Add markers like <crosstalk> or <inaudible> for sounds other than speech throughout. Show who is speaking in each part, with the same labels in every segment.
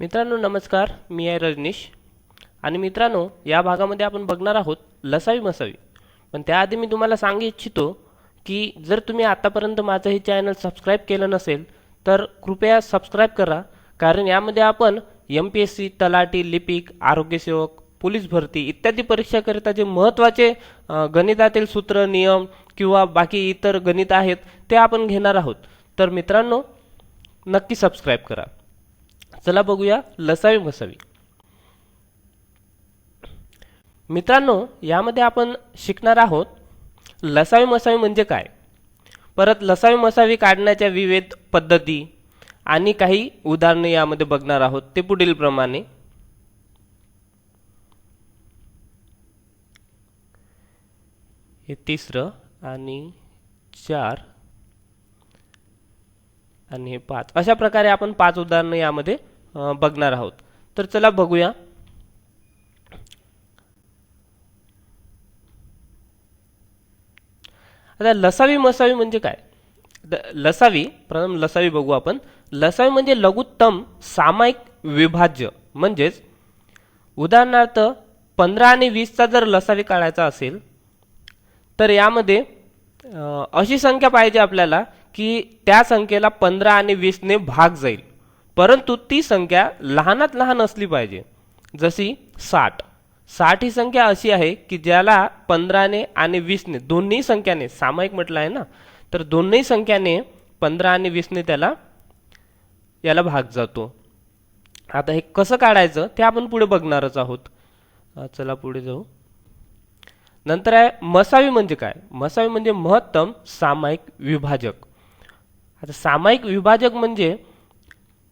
Speaker 1: मित्रांनो नमस्कार. मी आहे रजनीश. आणि मित्रांनो या भागामध्ये आपण बघणार आहोत लसावी मसावी. पण त्याआधी मी तुम्हाला सांगू इच्छितो की जर तुम्ही आतापर्यंत माझं हे चॅनल सबस्क्राईब केलं नसेल तर कृपया सबस्क्राईब करा. कारण यामध्ये आपण एम पी एस सी तलाठी लिपिक आरोग्यसेवक पोलीस भरती इत्यादी परीक्षाकरिता जे महत्त्वाचे गणितातील सूत्र नियम किंवा बाकी इतर गणित आहेत ते आपण घेणार आहोत. तर मित्रांनो नक्की सबस्क्राईब करा. चला बघूया लसावी मसावी मित्रांनो यामध्ये आपण शिकणार आहोत लसावी मसावी म्हणजे काय? परत लसावी मसावी काढण्याच्या विविध पद्धती आणि काही उदाहरणे यामध्ये बघणार आहोत ते पुढील प्रमाणे. हे तिसरं आणि चार आणि हे पाच. अशा प्रकारे आपण पाच उदाहरणं यामध्ये बघणार आहोत. तर चला बघूया. आता लसावी मसावी म्हणजे काय? लसावी प्रथम लसावी बघू आपण. लसावी म्हणजे लघुत्तम सामायिक विभाज्य. म्हणजेच उदाहरणार्थ पंधरा आणि वीसचा जर लसावी काढायचा असेल तर यामध्ये अशी संख्या पाहिजे आपल्याला की त्या संख्येला पंधरा आणि वीसने भाग जाईल. परंतु ती संख्या लहानात लहान असली पाहिजे. जशी साठ. साठ ही संख्या अशी आहे की ज्याला पंधराने आणि वीसने दोन्ही संख्याने सामायिक म्हटलं आहे ना तर दोन्ही संख्याने पंधरा आणि वीसने त्याला याला भाग जातो. आता हे कसं काढायचं ते आपण पुढे बघणारच आहोत. चला पुढे जाऊ. नंतर आहे मसावी म्हणजे काय? मसावी म्हणजे महत्तम सामायिक विभाजक. आता सामायिक विभाजक म्हणजे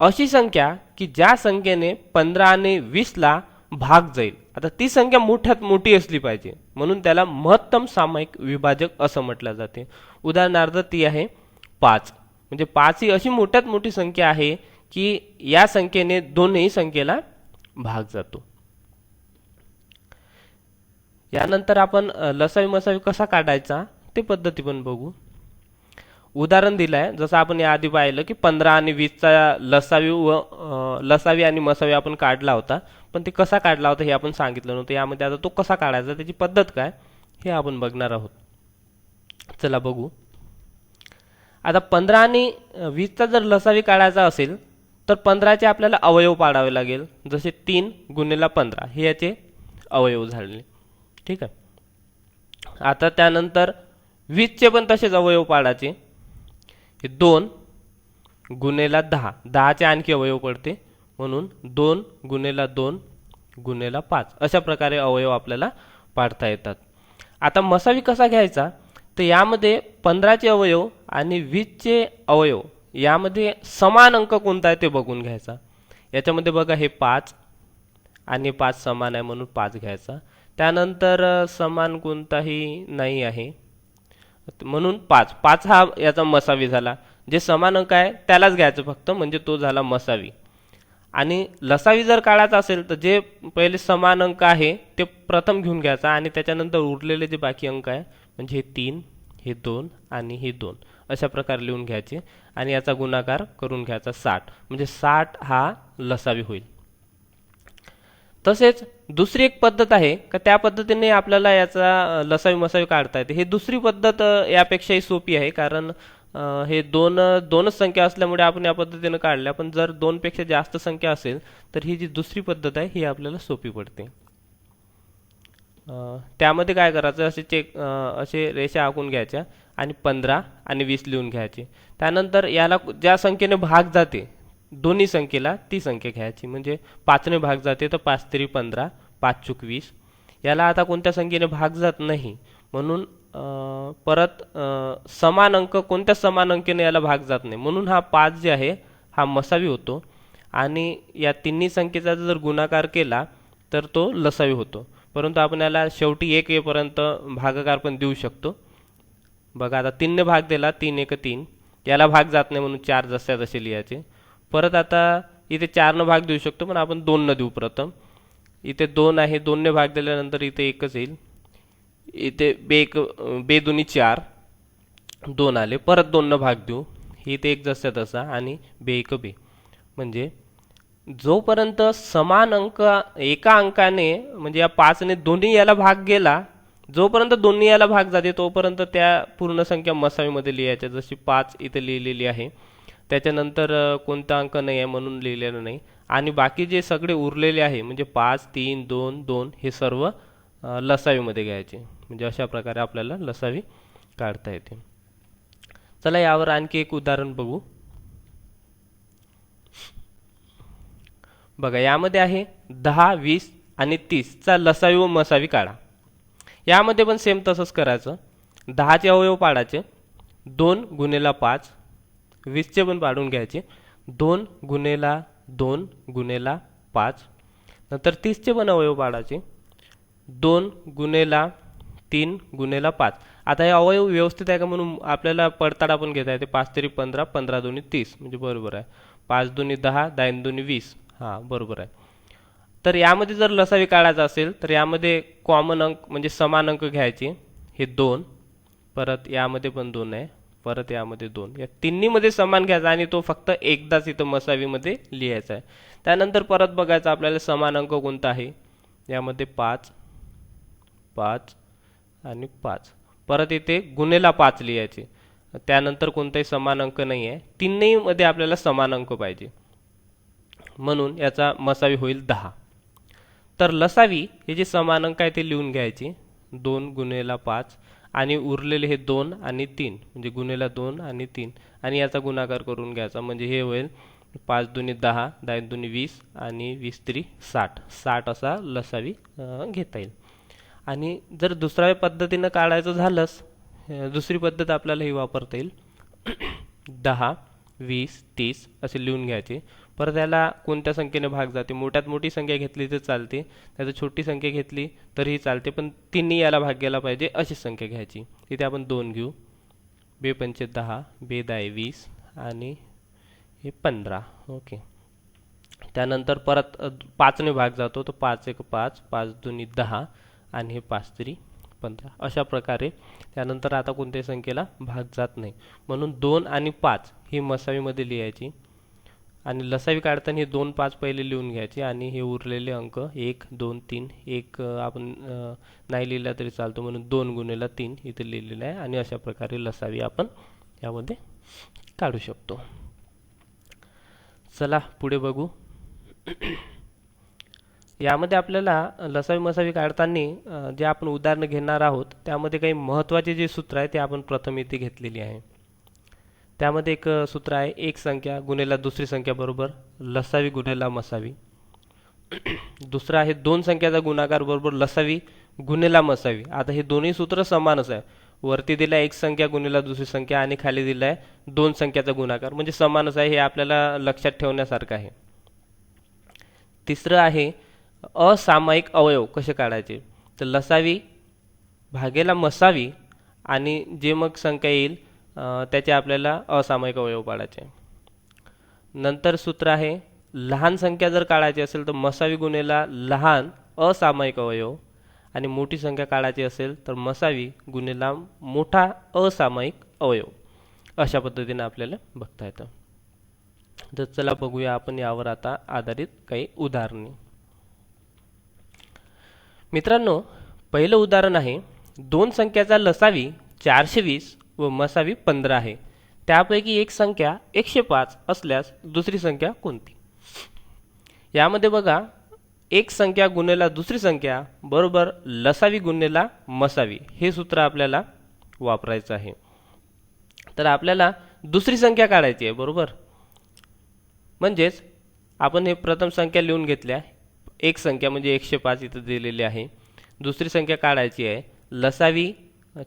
Speaker 1: अशी संख्या की ज्या संख्येने पंधरा आणि वीसला भाग जाईल. आता ती संख्या मोठ्यात मोठी असली पाहिजे. म्हणून त्याला महत्तम सामायिक विभाजक असं म्हटलं जाते. उदाहरणार्थ ती आहे पाच. म्हणजे पाच ही अशी मोठ्यात मोठी संख्या आहे की या संख्येने दोन्ही संख्येला भाग जातो. यानंतर आपण लसावी मसावी कसा काढायचा ते पद्धती पण बघू. उदाहरण दिलं आहे जसं आपण याआधी पाहिलं की पंधरा आणि वीसचा लसावी व लसावी आणि मसावी आपण काढला होता. पण ते कसा काढला होता हे आपण सांगितलं नव्हतं. यामध्ये आता तो कसा काढायचा त्याची पद्धत काय हे आपण बघणार आहोत. चला बघू. आता पंधरा आणि वीसचा जर लसावी काढायचा असेल तर पंधराचे आपल्याला अवयव पाडावे लागेल. जसे तीन गुन्हेला पंधरा हे याचे अवयव झाले. ठीक आहे? आता त्यानंतर वीसचे पण तसेच अवयव पाडायचे. हे दोन गुन्हेला दहा. दहाचे आणखी अवयव पडते. म्हणून दोन गुन्हेला दोन गुन्हेला पाच. अशा प्रकारे अवयव आपल्याला पाडता येतात. आता मसावी कसा घ्यायचा? तर यामध्ये पंधराचे अवयव आणि वीसचे अवयव यामध्ये समान अंक कोणता आहे ते बघून घ्यायचा. याच्यामध्ये बघा हे पाच आणि पाच समान आहे म्हणून पाच घ्यायचा. त्यानंतर समान कोणताही नाही आहे. म्हणून पाच. पाच हा याचा मसावी झाला. जे समान अंक आहे त्यालाच घ्यायचं फक्त म्हणजे तो झाला मसावी. आणि लसावी जर काढायचा असेल तर जे पहिले समान अंक आहे ते प्रथम घेऊन घ्यायचा आणि त्याच्यानंतर उरलेले जे बाकी अंक आहे म्हणजे हे तीन हे दोन आणि हे दोन अशा प्रकारे लिहून घ्यायचे. आणि याचा गुणाकार करून घ्यायचा साठ. म्हणजे साठ हा लसावी होईल. तसेच दुसरी एक पद्धत आहे का त्या पद्धतीने आपल्याला याचा लसावी मसावी काढता येते. हे दुसरी पद्धत यापेक्षाही सोपी आहे कारण हे दोन दोनच संख्या असल्यामुळे आपण या पद्धतीने काढल्या पण जर दोनपेक्षा जास्त संख्या असेल तर ही जी दुसरी पद्धत आहे ही आपल्याला सोपी पडते. त्यामध्ये काय करायचं असे चेक असे रेषा आखून घ्यायच्या आणि पंधरा आणि वीस लिहून घ्यायचे. त्यानंतर याला ज्या संख्येने भाग जाते दोन्ही संख्येला ती संख्या घ्यायची. म्हणजे पाचने भाग जाते तर पाच तरी पंधरा पाच चुक वीस. याला आता कोणत्या संख्येने भाग जात नाही? म्हणून परत समान अंक कोणत्या समान अंकेने याला भाग जात नाही? म्हणून हा पाच जे आहे हा मसावी होतो. आणि या तिन्ही संख्येचा जर गुणाकार केला तर तो लसावी होतो. परंतु आपण याला शेवटी एक येपर्यंत भागाकार पण देऊ शकतो. बघा आता तीनने भाग दिला तीन एक तीन. याला भाग जात नाही म्हणून चार जसे तसे लिहायचे. परत आता इथे चारनं भाग देऊ शकतो पण आपण दोननं देऊ प्रथम. इथे दोन आहे दोनने भाग दिल्यानंतर इथे एकच येईल. इथे बे एक बे दोन्ही चार दोन आले. परत दोननं भाग देऊ. इथे एक जसा तसा आणि बे एक बे. म्हणजे जोपर्यंत समान अंक एका अंकाने म्हणजे या पाचने दोन्ही याला भाग गेला जोपर्यंत दोन्ही याला भाग जाते तोपर्यंत त्या पूर्ण संख्या मसावीमध्ये लिहायच्या जशी पाच इथे लिहिलेली आहे. त्याच्यानंतर कोणता अंक नाही आहे म्हणून लिहिलेलं नाही. आणि बाकी जे सगळे उरलेले आहे म्हणजे पाच तीन दोन दोन हे सर्व लसावीमध्ये घ्यायचे. म्हणजे अशा प्रकारे आपल्याला लसावी काढता येते. चला यावर आणखी एक उदाहरण बघू. बघा यामध्ये आहे दहा वीस आणि तीसचा लसावी व मसावी काढा. यामध्ये पण सेम तसंच करायचं. दहाचे अवयव पाडायचे. दोन गुन्हेला पाच. वीसचे पण पाडून घ्यायचे. दोन गुन्हेला दोन गुन्हेला पाच. नंतर तीसचे पण अवयव पाडायचे दोन गुन्हेला तीन गुन्हेला पाच. आता हे अवयव व्यवस्थित आहे का म्हणून आपल्याला पडताळा पण घेता येते. पाच तरी पंधरा पंधरा दोन्ही तीस. म्हणजे बरोबर आहे. पाच दोन्ही दहा दहा दोन्ही वीस. हां बरोबर आहे. तर यामध्ये जर लसावी काढायचा असेल तर यामध्ये कॉमन अंक म्हणजे समान अंक घ्यायचे. हे दोन. परत यामध्ये पण दोन आहे. परत यामध्ये दोन. या तिन्हीमध्ये समान घ्यायचा आणि तो फक्त एकदाच इथं मसावीमध्ये लिहायचा आहे. त्यानंतर परत बघायचं आपल्याला समान अंक कोणता आहे? यामध्ये पाच पाच आणि पाच. परत इथे गुन्हेला पाच लिहायचे. त्यानंतर कोणताही समान अंक नाही आहे. तिन्हीमध्ये आपल्याला समान अंक पाहिजे. म्हणून याचा मसावी होईल दहा. तर लसावी हे जे समान अंक आहे ते लिहून घ्यायचे. दोन गुन्हेला पाच आणि उरलेले हे दोन आणि तीन म्हणजे गुन्हेला दोन आणि तीन. आणि याचा गुणाकार करून घ्यायचा म्हणजे हे होईल पाच दुनी दहा दहा दुनी वीस आणि वीस तरी साठ. साठ असा लसावी घेता येईल. आणि जर दुसऱ्या पद्धतीनं काढायचं झालंच दुसरी पद्धत आपल्याला ही वापरता येईल. <clears throat> दहा वीस तीस असे लिहून घ्यायचे. परत याला कोणत्या संख्येने भाग जाते? मोठ्यात मोठी संख्या घेतली तर चालते त्याचं छोटी संख्या घेतली तरीही चालते पण तिन्ही याला भाग गेला पाहिजे अशी संख्या घ्यायची. इथे आपण दोन घेऊ. बे पंचे दहा बे दाय वीस आणि हे पंधरा. ओके. त्यानंतर परत पाचने भाग जातो तर पाच एक पाच पाच दोन्ही दहा आणि हे पाच तरी पंधरा. अशा प्रकारे त्यानंतर आता कोणत्याही संख्येला भाग जात नाही. म्हणून दोन आणि पाच ही मसावीमध्ये लिहायची. आणि लसावी काढताना हे दोन पाच पहिले लिहून घ्यायचे आणि हे उरलेले अंक एक दोन तीन. एक आपण नाही लिहिला तरी चालतो म्हणून दोन गुन्हेला तीन इथे लिहिलेलं आहे आणि अशा प्रकारे लसावी आपण यामध्ये काढू शकतो. चला पुढे बघू. यामध्ये आपल्याला लसावी मसावी काढताना जे आपण उदाहरणं घेणार आहोत त्यामध्ये काही महत्त्वाचे जे सूत्र आहे ते आपण प्रथम इथे घेतलेली आहे. त्यामध्ये एक सूत्र आहे एक संख्या गुन्हेला दुसरी संख्या बरोबर लसावी गुन्हेला मसावी. <clears throat> दुसरं आहे दोन संख्याचा गुणाकार बरोबर लसावी गुन्हेला मसावी. आता हे दोन्ही सूत्र समानच आहे. वरती दिलं आहे एक संख्या गुन्हेला दुसरी संख्या आणि खाली दिला आहे दोन संख्याचा गुणाकार. म्हणजे समानच आहे हे आपल्याला लक्षात ठेवण्यासारखं आहे. तिसरं आहे असामायिक अवयव कसे काढायचे? तर लसावी भागेला मसावी आणि जे मग संख्या येईल त्याचे आपल्याला असामयिक अवयव पाडायचे. नंतर सूत्र आहे लहान संख्या जर काढायची असेल तर मसावी गुन्हेला लहान असामायिक अवयव आणि मोठी संख्या काढायची असेल तर मसावी गुन्हेला मोठा असामायिक अवयव. अशा पद्धतीने आपल्याला बघता येतं. तर चला बघूया आपण यावर आता आधारित काही उदाहरणे. मित्रांनो पहिलं उदाहरण आहे दोन संख्याचा लसावी चारशे वीस व मसावी पंधरा आहे. त्यापैकी एक संख्या एकशे पाच असल्यास दुसरी संख्या कोणती? यामध्ये बघा एक संख्या गुन्हेला दुसरी संख्या बरोबर लसावी गुन्हेला मसावी. हे सूत्र आपल्याला वापरायचं आहे. तर आपल्याला दुसरी संख्या काढायची आहे बरोबर? म्हणजेच आपण हे प्रथम संख्या लिहून घेतल्या. एक संख्या म्हणजे एकशे पाच इथं दिलेली आहे. दुसरी संख्या काढायची आहे लसावी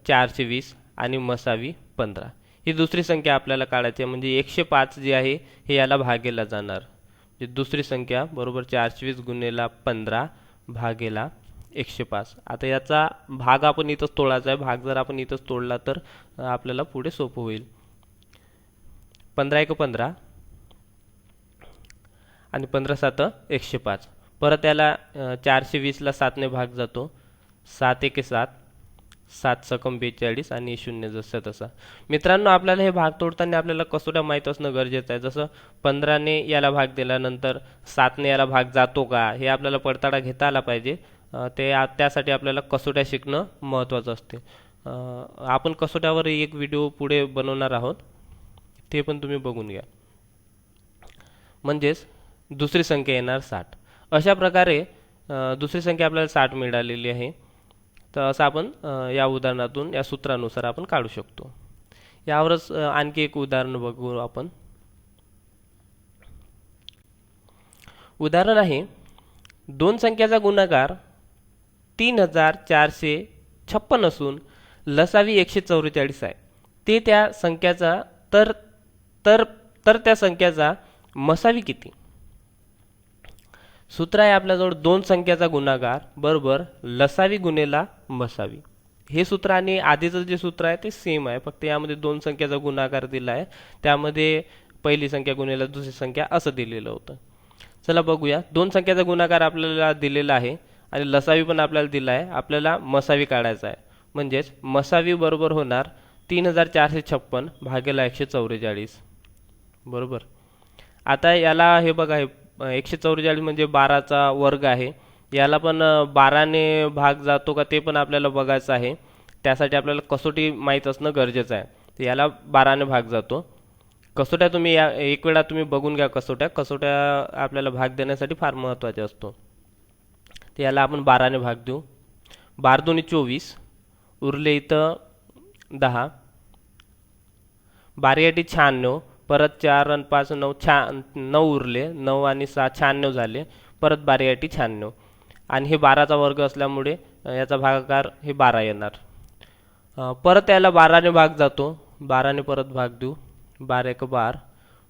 Speaker 1: चारशे वीस आणि मसावी पंधरा. ही दुसरी संख्या आपल्याला काढायची आहे. म्हणजे एकशे पाच जी आहे हे याला भागेला जाणार. म्हणजे दुसरी संख्या बरोबर चारशे वीस गुन्हेला पंधरा भागेला एकशे पाच. आता याचा भाग आपण इथंच तोडायचा आहे. भाग जर आपण इथंच तोडला तर आपल्याला पुढे सोपं होईल. पंधरा एक पंधरा आणि पंधरा सात एकशे पाच. परत याला चारशे वीसला सातने भाग जातो. सात एके सात. सात सकम बेचाळीस आणि शून्य जसं तसा. मित्रांनो आपल्याला हे भाग तोडताना आपल्याला कसोट्या माहीत असणं गरजेचं आहे. जसं पंधराने याला भाग दिल्यानंतर सातने याला भाग जातो का हे आपल्याला पडताळा घेता आला पाहिजे. ते आ- त्यासाठी आपल्याला कसोट्या शिकणं महत्त्वाचं असते. आपण कसोट्यावर एक व्हिडिओ पुढे बनवणार आहोत. ते पण तुम्ही बघून घ्या. म्हणजेच दुसरी संख्या येणार साठ. अशा प्रकारे दुसरी संख्या आपल्याला साठ मिळालेली आहे. तर असं आपण या उदाहरणातून या सूत्रानुसार आपण काढू शकतो. यावरच आणखी एक उदाहरण बघू आपण. उदाहरण आहे दोन संख्याचा गुणाकार तीन हजार चारशे छप्पन असून लसावी एकशे चौवेचाळीस आहे. ते त्या संख्याचा तर तर तर त्या संख्याचा मसावी किती? सूत्र आहे आपल्याजवळ दोन संख्याचा गुणाकार बरोबर लसावी गुणेला मसावी हे सूत्र आणि आधीचं जे सूत्र आहे ते सेम आहे. फक्त यामध्ये दोन संख्याचा गुणाकार दिला आहे त्यामध्ये पहिली संख्या गुणेला दुसरी संख्या असं दिलेलं होतं. चला बघूया. दोन संख्याचा गुणाकार आपल्याला दिलेला आहे आणि लसावी पण आपल्याला दिला आहे आपल्याला मसावी काढायचा आहे. म्हणजेच मसावी बरोबर होणार तीन हजार चारशे छप्पन भागेला एकशे चौवेचाळीस. बरोबर? आता याला हे बघा हे एकशे चौवेचाळीस म्हणजे बाराचा वर्ग आहे. याला पण बाराने भाग जातो का ते पण आपल्याला बघायचं आहे. त्यासाठी आपल्याला कसोटी माहीत असणं गरजेचं आहे. तर याला बाराने भाग जातो. कसोट्या तुम्ही या एक वेळा तुम्ही बघून घ्या कसोट्या. कसोट्या आपल्याला भाग देण्यासाठी फार महत्त्वाचे असतो. तर याला आपण बाराने भाग देऊ. बार दोन्ही चोवीस उरले इथं दहा. बारीआटी शहाण्णव परत चार आणि पाच नऊ छा नऊ उरले. नऊ आणि सहा शहाण्णव झाले. परत बारीआटी शहाण्णव आणि हे बाराचा वर्ग असल्यामुळे याचा भागाकार हे बारा येणार. परत याला बाराने भाग जातो. बाराने परत भाग देऊ. बारा एक बार.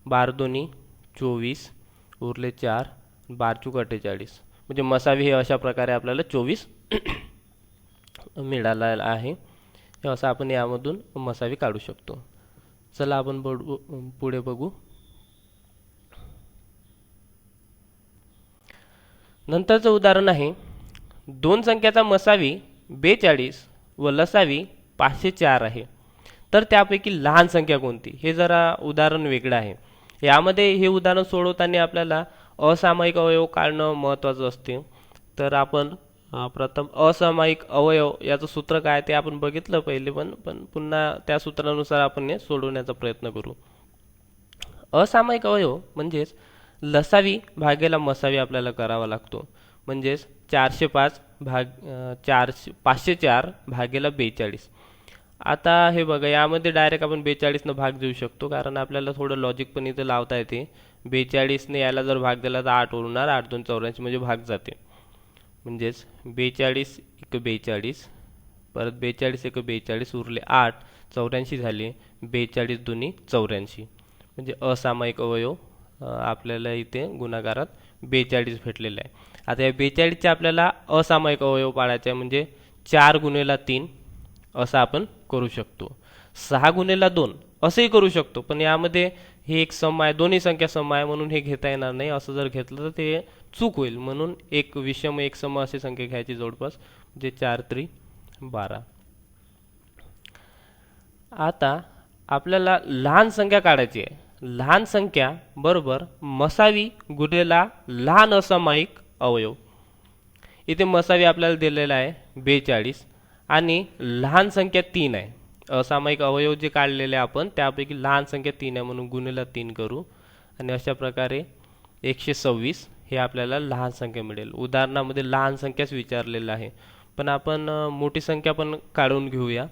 Speaker 1: बार दोन्ही चोवीस. उरले चार. बार चूक अठ्ठेचाळीस. म्हणजे मसावी हे अशा प्रकारे आपल्याला चोवीस <coughs> मिळाला आहे. हे असं आपण यामधून मसावी काढू शकतो. चला आपण बडू पुढे बघू. नंतरचं उदाहरण आहे दोन संख्याचा मसावी बेचाळीस व लसावी पाचशे चार आहे. तर त्यापैकी लहान संख्या कोणती? हे जरा उदाहरण वेगळं आहे. यामध्ये हे उदाहरण सोडवताना आपल्याला असामायिक अवयव काढणं महत्त्वाचं असते. तर आपण प्रथम असामायिक अवयव याचं सूत्र काय ते आपण बघितलं पहिले पण पण पुन्हा त्या सूत्रानुसार आपण हे सोडवण्याचा प्रयत्न करू. असामायिक अवयव म्हणजेच लसावी भागेला मसावी आपल्याला करावा लागतो. म्हणजेच चारशे पाच भाग चारशे पाचशे चार भागेला बेचाळीस. आता हे बघा यामध्ये डायरेक्ट आपण बेचाळीसनं भाग देऊ शकतो कारण आपल्याला थोडं लॉजिक पण इथं लावता येते. बेचाळीसने याला जर भाग दिला तर आठ उरणार आठ दोन चौऱ्याऐंशी म्हणजे भाग जाते. म्हणजेच बेचाळीस एक बेचाळीस परत बेचाळीस एक बेचाळीस उरले आठ चौऱ्याऐंशी झाले बेचाळीस दोन्ही चौऱ्याऐंशी. म्हणजे असामायिक अवयव आपल्याला इथे गुणाकारात बेचाळीस भेटलेले आहे. आता या बेचाळीसचे आपल्याला असामायिक अवयव पाडायचे आहे म्हणजे चार गुणेला तीन असं आपण करू शकतो. सहा गुणेला दोन असंही करू शकतो पण यामध्ये हे एक सम आहे दोन्ही संख्या सम आहे म्हणून हे घेता येणार नाही. असं जर घेतलं तर ते चूक होईल म्हणून एक विषम एक सम अशी संख्या घ्यायची जवळपास म्हणजे चार त्री बारा. आता आपल्याला लहान संख्या काढायची आहे. लहान संख्या बरोबर मसावी गुणेला लहान असामायिक अवयव. इथे मसावी आपल्याला दिलेला आहे बेचाळीस आणि लहान संख्या तीन आहे. असामायिक अवयव जे काढलेले आपण त्यापैकी लहान संख्या तीन आहे म्हणून गुणेला तीन करू. आणि अशा प्रकारे एकशे सव्वीस हे आपल्याला लहान संख्या मिळेल. उदाहरणामध्ये लहान संख्याच विचारलेलं आहे. पण आपण मोठी संख्या पण काढून घेऊया.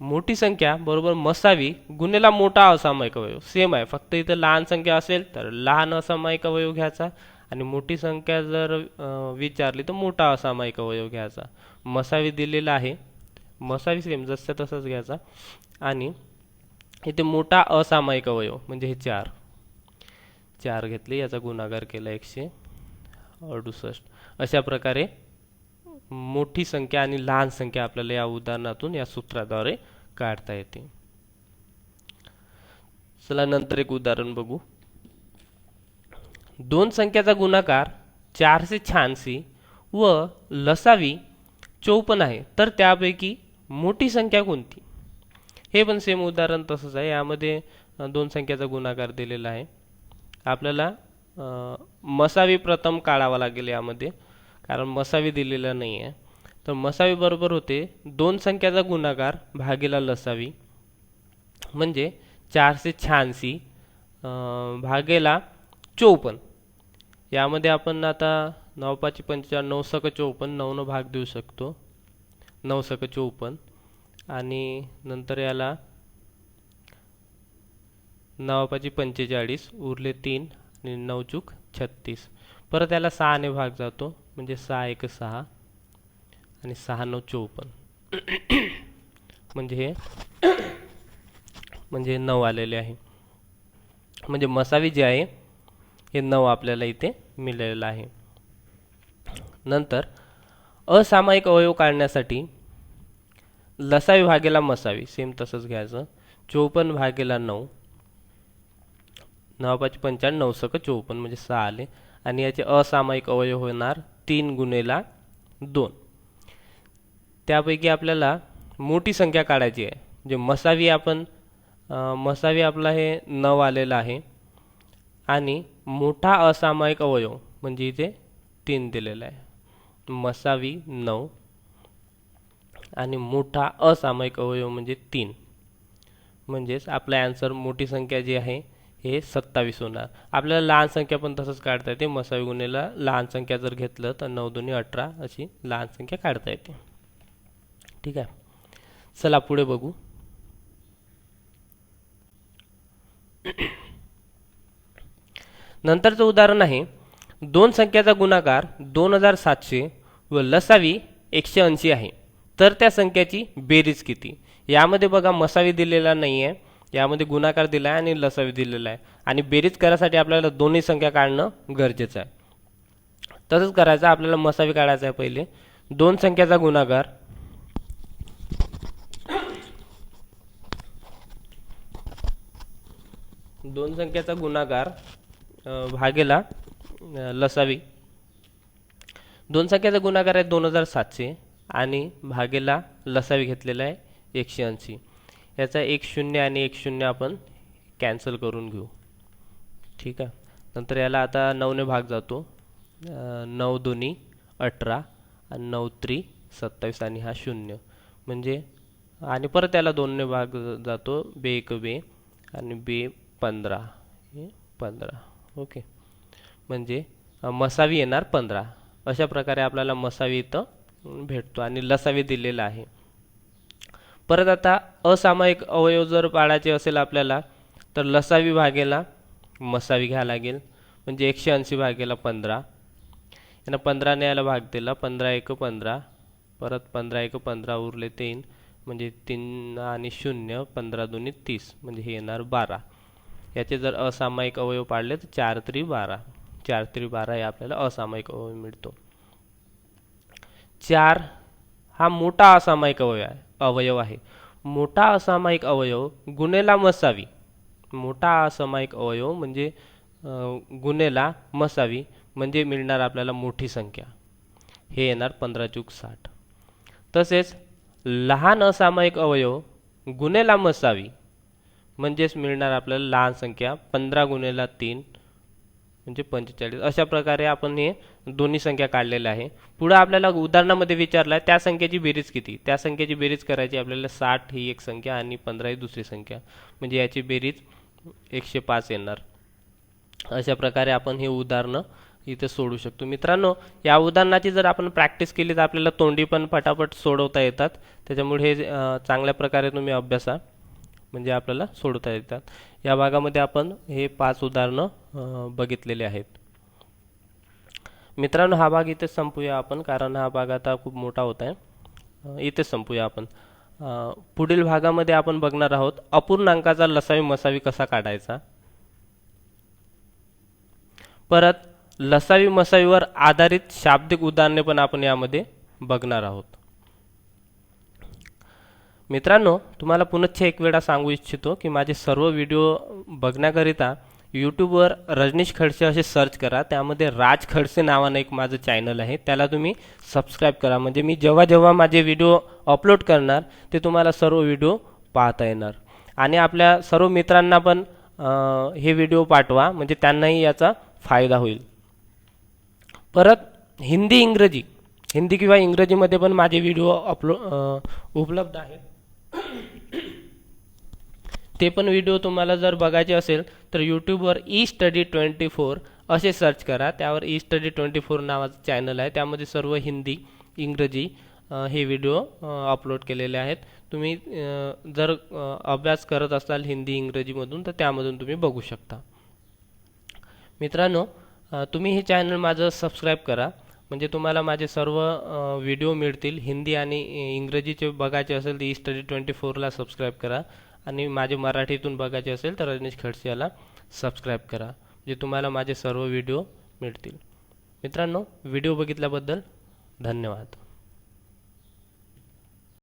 Speaker 1: मोठी संख्या बरोबर मसावी गुन्हेला मोठा असामायिक अवयव. सेम आहे. फक्त इथं लहान संख्या असेल तर लहान असामायिक अवयव घ्यायचा आणि मोठी संख्या जर विचारली तर मोठा असामायिक अवयव घ्यायचा. मसावी दिलेला आहे. मसावी सेम जसं तसंच घ्यायचा. आणि इथे मोठा असामायिक अवयव म्हणजे हे चार. चार घेतले याचा गुणाकार केला एकशे अडुसष्ट. अशा प्रकारे मोठी संख्या आणि लहान संख्या आपल्याला या उदाहरणातून या सूत्राद्वारे काढता येते. चला नंतर एक उदाहरण बघू. दोन संख्याचा गुणाकार चारशे शहाऐंशी व लसावी चौपन्न आहे. तर त्यापैकी मोठी संख्या कोणती? हे पण सेम उदाहरण तसंच आहे. यामध्ये दोन संख्याचा गुणाकार दिलेला आहे. आपल्याला मसावी प्रथम काढावा लागेल यामध्ये. कारण मसावी दिलेला नाही आहे तर मसावी बरोबर होते दोन संख्याचा गुणाकार भागीला लसावी. म्हणजे चारशे शहाऐंशी भागेला चौपन्न. यामध्ये आपण आता नऊ पाच पंचेचाळीस नऊ सक चौपन्न नऊनं भाग देऊ शकतो. नऊ सक चौपन्न. आणि नंतर याला नवापाची पंचेचाळीस उरले तीन आणि नऊ चूक छत्तीस. परत याला सहाने भाग जातो. म्हणजे सहा एक सहा आणि सहा नऊ चोपन्न. म्हणजे हे म्हणजे हे नऊ आलेले आहे. म्हणजे मसावी जे आहे हे नऊ आपल्याला इथे मिळालेलं आहे. नंतर असामायिक अवयव काढण्यासाठी लसावी भागेला मसावी सेम तसंच घ्यायचं. चौपन्न भागेला नऊ. नऊ पाच पंच्याण्णव नऊ सक चोपन्न म्हणजे सहा आले. आणि याचे असामायिक अवयव होणार तीन गुणेला दोन. त्यापैकी आपल्याला मोठी संख्या काढायची आहे. म्हणजे मसावी आपण मसावी आपला हे नऊ आलेला आहे. आणि मोठा असामायिक अवयव म्हणजे इथे तीन दिलेला आहे. मसावी नऊ आणि मोठा असामायिक अवयव म्हणजे तीन. म्हणजेच आपला ॲन्सर मोठी संख्या जी आहे हे सत्तावीस होणार. आपल्याला लहान संख्या पण तसंच काढता येते. मसावी गुन्हेला लहान संख्या जर घेतलं तर नऊ दोन्ही अठरा अशी लहान संख्या काढता येते. ठीक आहे? चला पुढे बघू. नंतरचं उदाहरण आहे. दोन संख्याचा गुणाकार दोन हजार सातशे व लसावी एकशे ऐंशी आहे. तर त्या संख्याची बेरीज किती? यामध्ये बघा मसावी दिलेला नाही आहे यामध्ये गुणाकार दिला आहे आणि लसावी दिलेला आहे. आणि बेरीज करायसाठी आपल्याला दोन्ही संख्या काढणं गरजेचं आहे. तसंच करायचं आपल्याला मसावी काढायचा आहे पहिले. दोन संख्याचा गुणाकार. दोन संख्याचा गुणाकार भागेला लसावी. दोन संख्याचा गुणाकार आहे दोन हजार सातशे आणि भागेला लसावी घेतलेला आहे एकशे ऐंशी. याचा एक शून्य आणि एक शून्य आपण कॅन्सल करून घेऊ. ठीक आहे? नंतर याला आता नऊने भाग जातो. नऊ दोन्ही अठरा आणि नऊ त्री सत्तावीस आणि हा शून्य. म्हणजे आणि परत याला दोनने भाग जातो. बे एक बे आणि बे पंधरा. हे पंधरा. ओके. म्हणजे मसावी येणार पंधरा. अशा प्रकारे आपल्याला मसावी इथं भेटतो आणि लसावी दिलेला आहे. परत आता असामायिक अवयव जर पाळायचे असेल आपल्याला तर लसावी भागेला मसावी घ्यावं लागेल. म्हणजे एकशे ऐंशी भागेला पंधरा. यांना पंधराने याला भाग दिला. पंधरा एक पंधरा. परत पंधरा एक पंधरा उरले तीन. म्हणजे तीन आणि शून्य पंधरा दोन्ही तीस. म्हणजे हे येणार बारा. याचे जर असामायिक अवयव पाडले तर चार त्री बारा. चार त्री बारा हे आपल्याला असामायिक अवयव मिळतो. चार हा मोठा असामायिक अवयव आहे. अवयव आहे. मोठा असामायिक अवयव गुन्हेला मसावी. मोठा असामायिक अवयव म्हणजे गुन्हेला मसावी म्हणजे मिळणार आपल्याला मोठी संख्या. हे येणार पंधरा चूक साठ. तसेच लहान असामायिक अवयव गुन्हेला मसावी म्हणजेच मिळणार आपल्याला लहान संख्या पंधरा गुन्हेला तीन म्हणजे पंचेचाळीस. अशा प्रकारे आपण हे दोन्ही संख्या काढलेल्या आहे. पुढे आपल्याला उदाहरणामध्ये विचारलं आहे त्या संख्येची बेरीज किती? त्या संख्येची बेरीज करायची आपल्याला साठ ही एक संख्या आणि पंधरा ही दुसरी संख्या. म्हणजे याची बेरीज एकशे पाच येणार. अशा प्रकारे आपण हे उदाहरणं इथे सोडू शकतो. मित्रांनो या उदाहरणाची जर आपण प्रॅक्टिस केली तर आपल्याला तोंडी पण पटापट सोडवता येतात. त्याच्यामुळे हे चांगल्या प्रकारे तुम्ही अभ्यासा म्हणजे आपल्याला सोडवता येतात. या भागामध्ये आपण हे पाच उदाहरणं बघितलेले आहेत. मित्रांनो हा भाग इथेच संपूया आपण कारण हा भाग आता खूप मोठा होत आहे. इथेच संपूया आपण. पुढील भागामध्ये आपण बघणार आहोत अपूर्णांकाचा लसावी मसावी कसा काढायचा? परत लसावी मसावीवर आधारित शाब्दिक उदाहरणे पण आपण यामध्ये बघणार आहोत. मित्रांनो तुम्हाला पुनश्च एक वेळा सांगू इच्छितो की माझे सर्व व्हिडिओ बघण्याकरिता यूट्यूबवर रजनीश खडसे असे सर्च करा. त्यामध्ये राज खडसे नावानं एक माझं चॅनल आहे. त्याला तुम्ही सबस्क्राईब करा. म्हणजे मी जेव्हा जेव्हा माझे व्हिडिओ अपलोड करणार ते तुम्हाला सर्व व्हिडिओ पाहता येणार. आणि आपल्या सर्व मित्रांना पण हे व्हिडिओ पाठवा. म्हणजे त्यांनाही याचा फायदा होईल. परत हिंदी इंग्रजी. हिंदी किंवा इंग्रजीमध्ये पण माझे व्हिडिओ अपलो उपलब्ध आहेत. ते पण व्हिडिओ तुम्हाला जर बघायचे असेल तर यूट्यूबवर ई स्टडी ट्वेंटी फोर असे सर्च करा. त्यावर ई स्टडी ट्वेंटी फोर नावाचं चॅनल आहे. त्यामध्ये सर्व हिंदी इंग्रजी हे व्हिडिओ अपलोड केलेले आहेत. तुम्ही जर अभ्यास करत असाल हिंदी इंग्रजीमधून तर त्यामधून तुम्ही बघू शकता. मित्रांनो तुम्ही हे चॅनल माझं सबस्क्राईब करा. म्हणजे तुम्हाला माझे सर्व व्हिडिओ मिळतील. हिंदी आणि इंग्रजीचे बघायचे असेल तर ई स्टडी ट्वेंटी फोरला सबस्क्राईब करा. आणि माझे मराठीतून बघायचे असेल तर रजनीश खडसे याला सबस्क्राईब करा म्हणजे तुम्हाला माझे सर्व व्हिडिओ मिळतील. मित्रांनो व्हिडिओ बघितल्याबद्दल धन्यवाद.